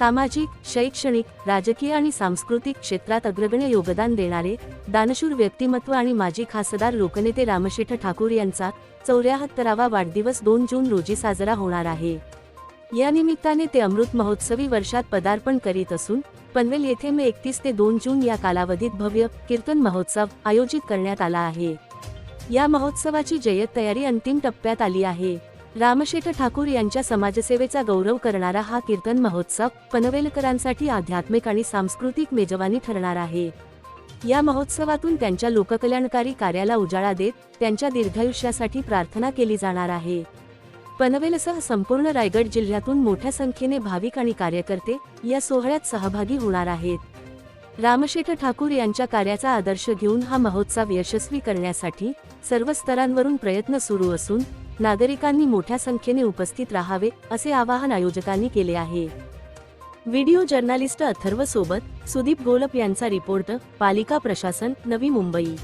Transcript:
सामाजिक शैक्षणिक राजकीय आणि सांस्कृतिक क्षेत्रात अग्रगण्य योगदान देणारे दानशूर व्यक्तिमत्व आणि माजी खासदार लोकनेते रामशेठ ठाकूर यांचा चौऱ्याहत्तरावा वाढदिवस दोन जून रोजी साजरा होणार आहे. या निमित्ताने ते अमृत महोत्सवी वर्षात पदार्पण करीत असून पनवेल येथे मे एकतीस ते दोन जून या कालावधीत भव्य कीर्तन महोत्सव आयोजित करण्यात आला आहे. या महोत्सवाची जय्यत तयारी अंतिम टप्प्यात आली आहे. रामशेठ ठाकूर यांच्या समाजसेवेचा गौरव करणारा हा कीर्तन महोत्सव पनवेलकरांसाठी आध्यात्मिक आणि सांस्कृतिक मेजवानी ठरणार आहे. या महोत्सवातून त्यांच्या लोककल्याणकारी कार्याला उजाळा देत त्यांच्या दीर्घायुष्यासाठी प्रार्थना केली जाणार आहे. पनवेलसह संपूर्ण रायगड जिल्ह्यातून मोठ्या संख्येने भाविक आणि कार्यकर्ते या सोहळ्यात सहभागी होणार आहेत. रामशेठ ठाकूर यांच्या कार्याचा आदर्श घेऊन हा महोत्सव यशस्वी करण्यासाठी सर्व स्तरांवरून प्रयत्न सुरू असून नागरिकांनी मोठ्या संख्येने उपस्थित राहावे असे आवाहन आयोजकांनी केले आहे. व्हिडिओ जर्नालिस्ट अथर्व सोबत सुदीप गोलप यांचा रिपोर्ट पालिका प्रशासन नवी मुंबई.